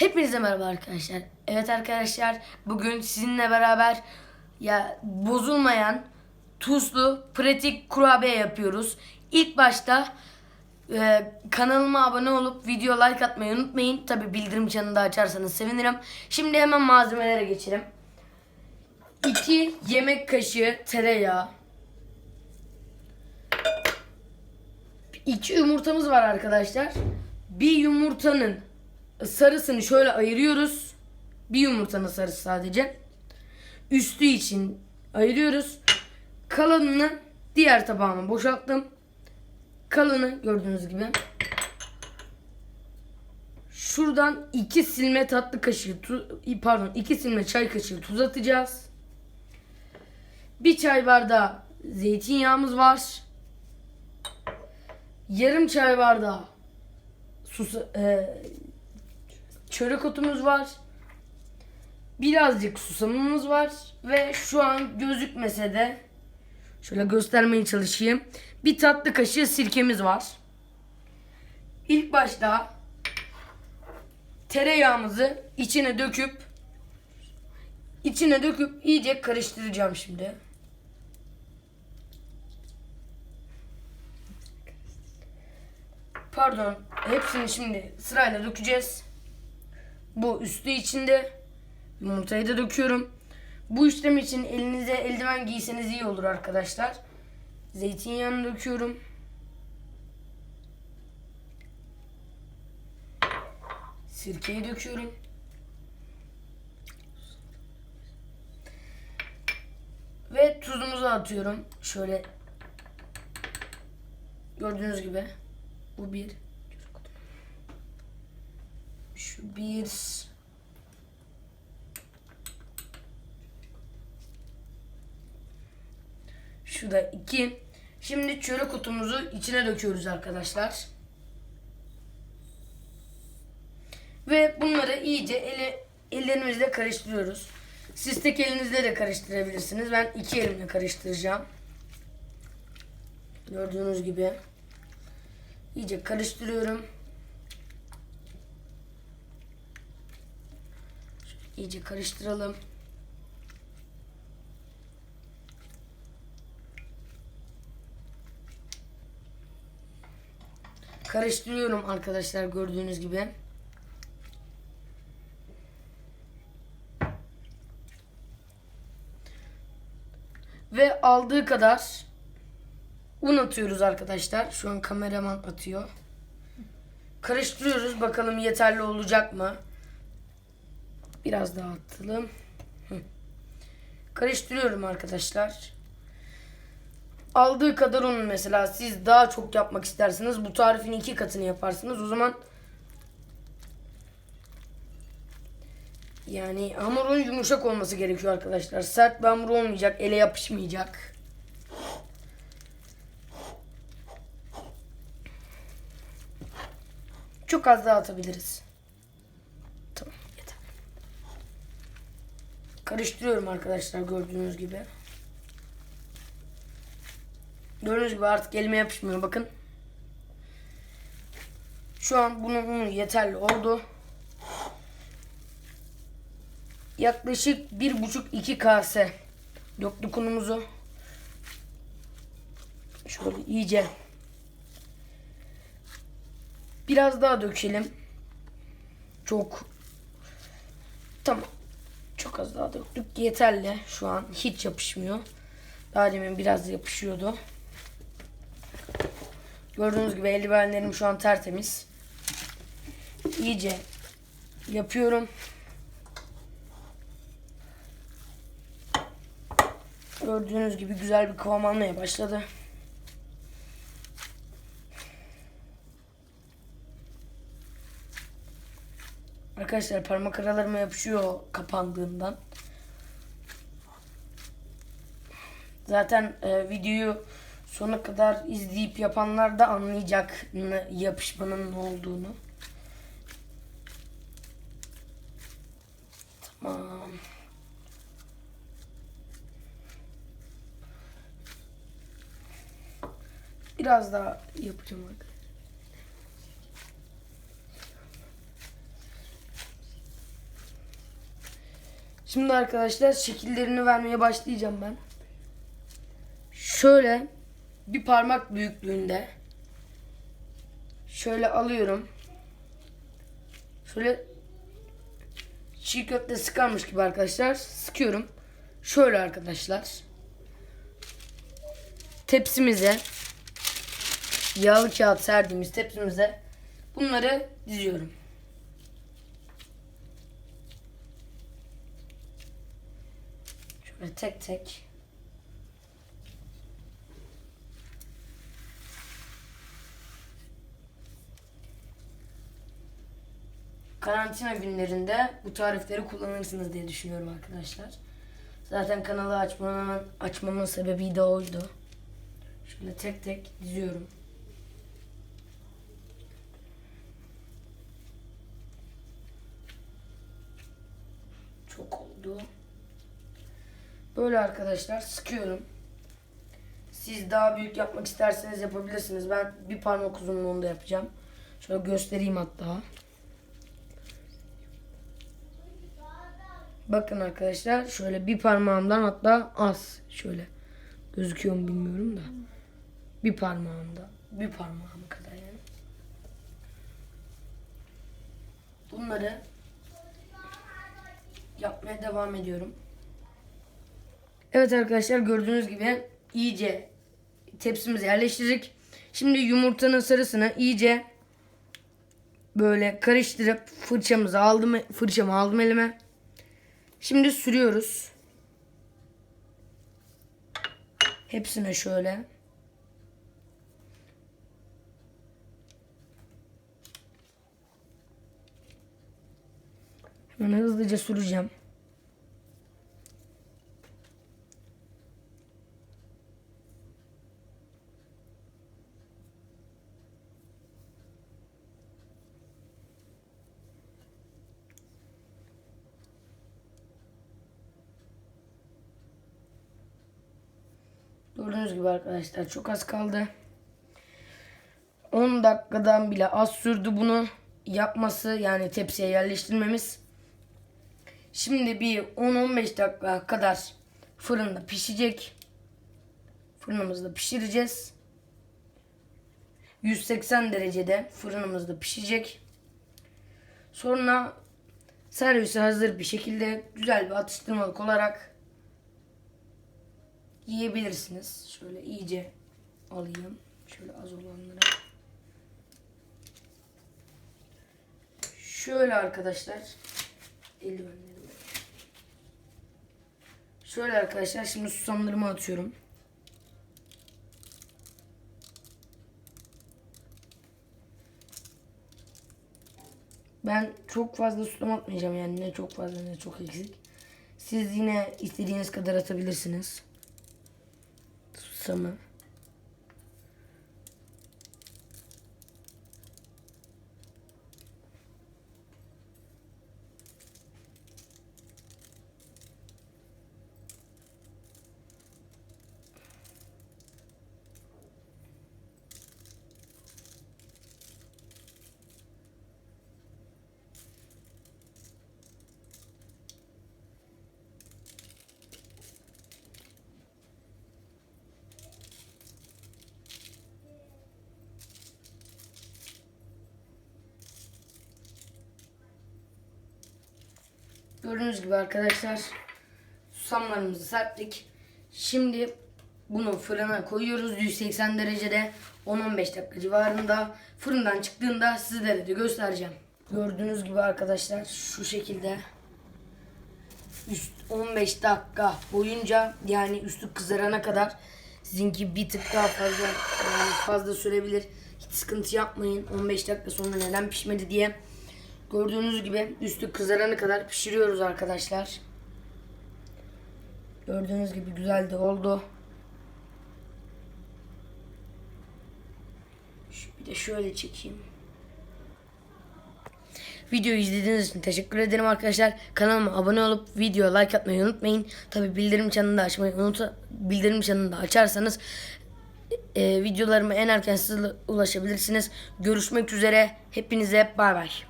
Hepinize merhaba arkadaşlar. Evet arkadaşlar bugün sizinle beraber ya bozulmayan tuzlu pratik kurabiye yapıyoruz. İlk başta e, kanalıma abone olup video like atmayı unutmayın. Tabi bildirim çanını da açarsanız sevinirim. Şimdi hemen malzemelere geçelim. 2 yemek kaşığı tereyağı. 2 yumurtamız var arkadaşlar. Bir yumurtanın sarısını şöyle ayırıyoruz. Bir yumurtanın sarısı sadece. Üstü için ayırıyoruz. Kalanını diğer tabağıma boşalttım. Kalanı gördüğünüz gibi. Şuradan iki silme tatlı kaşığı tu, pardon iki silme çay kaşığı tuz atacağız. Bir çay bardağı zeytinyağımız var. Yarım çay bardağı sus, e, çörek otumuz var. Birazcık susamımız var. Ve şu an gözükmese de şöyle göstermeye çalışayım. Bir tatlı kaşığı sirkemiz var. İlk başta tereyağımızı içine döküp içine döküp iyice karıştıracağım şimdi. Pardon. Hepsini şimdi sırayla dökeceğiz. Bu üstü içinde. Yumurtayı da döküyorum. Bu işlem için elinize eldiven giyseniz iyi olur arkadaşlar. Zeytinyağını döküyorum. Sirkeyi döküyorum. Ve tuzumuzu atıyorum. Şöyle gördüğünüz gibi. Bu bir. Bir. Şu iki. Şimdi çörek otumuzu içine döküyoruz arkadaşlar. Ve bunları iyice ele, ellerimizle karıştırıyoruz. Siz tek elinizle de karıştırabilirsiniz. Ben iki elimle karıştıracağım. Gördüğünüz gibi. İyice karıştırıyorum. İyice karıştıralım. Karıştırıyorum arkadaşlar gördüğünüz gibi. Ve aldığı kadar un atıyoruz arkadaşlar. Şu an kameraman atıyor. Karıştırıyoruz. Bakalım yeterli olacak mı? Biraz daha atalım. Karıştırıyorum arkadaşlar. Aldığı kadar un mesela siz daha çok yapmak isterseniz bu tarifin iki katını yaparsınız. O zaman yani hamurun yumuşak olması gerekiyor arkadaşlar. Sert bir hamur olmayacak, ele yapışmayacak. Çok az daha atabiliriz. Tamam yeter. Karıştırıyorum arkadaşlar gördüğünüz gibi. Gördüğünüz gibi artık elime yapışmıyor bakın. Şu an bunun unu yeterli oldu. Yaklaşık bir buçuk iki kase döktük unumuzu. Şöyle iyice Biraz daha dökelim. Çok tamam. Çok az daha döktük. Yeterli. Şu an hiç yapışmıyor. Daha demin biraz yapışıyordu. Gördüğünüz gibi eldivenlerim şu an tertemiz. İyice yapıyorum. Gördüğünüz gibi güzel bir kıvam almaya başladı. Arkadaşlar parmak aralarıma yapışıyor kapandığından. Zaten e, videoyu sona kadar izleyip yapanlar da anlayacak yapışmanın ne olduğunu. Tamam. Biraz daha yapacağım arkadaşlar. Şimdi arkadaşlar şekillerini vermeye başlayacağım ben. Şöyle bir parmak büyüklüğünde şöyle alıyorum. Şöyle çiğ köfte sıkarmış gibi arkadaşlar sıkıyorum. Şöyle arkadaşlar. Tepsimize yağlı kağıt serdiğimiz tepsimize bunları diziyorum. Şöyle tek tek. Karantina günlerinde bu tarifleri kullanırsınız diye düşünüyorum arkadaşlar. Zaten kanalı açmamın, açmamın sebebi de oydu. Şöyle tek tek diziyorum. Çok oldu. Böyle arkadaşlar sıkıyorum. Siz daha büyük yapmak isterseniz yapabilirsiniz. Ben bir parmak uzunluğunda yapacağım. Şöyle göstereyim hatta. Bakın arkadaşlar şöyle bir parmağımdan hatta az şöyle gözüküyor mu bilmiyorum da bir parmağımda bir parmağım kadar yani. Bunları yapmaya devam ediyorum. Evet arkadaşlar gördüğünüz gibi iyice tepsimize yerleştirdik. Şimdi yumurtanın sarısını iyice böyle karıştırıp fırçamızı aldım fırçamı aldım elime. Şimdi sürüyoruz. Hepsine şöyle. Hemen hızlıca süreceğim. Gördüğünüz gibi arkadaşlar çok az kaldı. 10 dakikadan bile az sürdü bunu yapması yani tepsiye yerleştirmemiz. Şimdi bir 10-15 dakika kadar fırında pişecek. Fırınımızda pişireceğiz. 180 derecede fırınımızda pişecek. Sonra servise hazır bir şekilde güzel bir atıştırmalık olarak yiyebilirsiniz. Şöyle iyice alayım. Şöyle az olanları. Şöyle arkadaşlar. Eldivenleri böyle. Şöyle arkadaşlar şimdi susamlarımı atıyorum. Ben çok fazla susam atmayacağım yani ne çok fazla ne çok eksik. Siz yine istediğiniz kadar atabilirsiniz summer. Gördüğünüz gibi arkadaşlar susamlarımızı serptik. Şimdi bunu fırına koyuyoruz 180 derecede 10-15 dakika civarında. Fırından çıktığında sizlere de göstereceğim. Gördüğünüz gibi arkadaşlar şu şekilde üst 15 dakika boyunca yani üstü kızarana kadar sizinki bir tık daha fazla yani fazla sürebilir. Hiç sıkıntı yapmayın 15 dakika sonra neden pişmedi diye. Gördüğünüz gibi üstü kızarana kadar pişiriyoruz arkadaşlar. Gördüğünüz gibi güzel de oldu. Bir de şöyle çekeyim. Videoyu izlediğiniz için teşekkür ederim arkadaşlar. Kanalıma abone olup videoya like atmayı unutmayın. Tabi bildirim çanını da açmayı unut bildirim çanını da açarsanız e, videolarıma en erken siz ulaşabilirsiniz. Görüşmek üzere. Hepinize bay bay.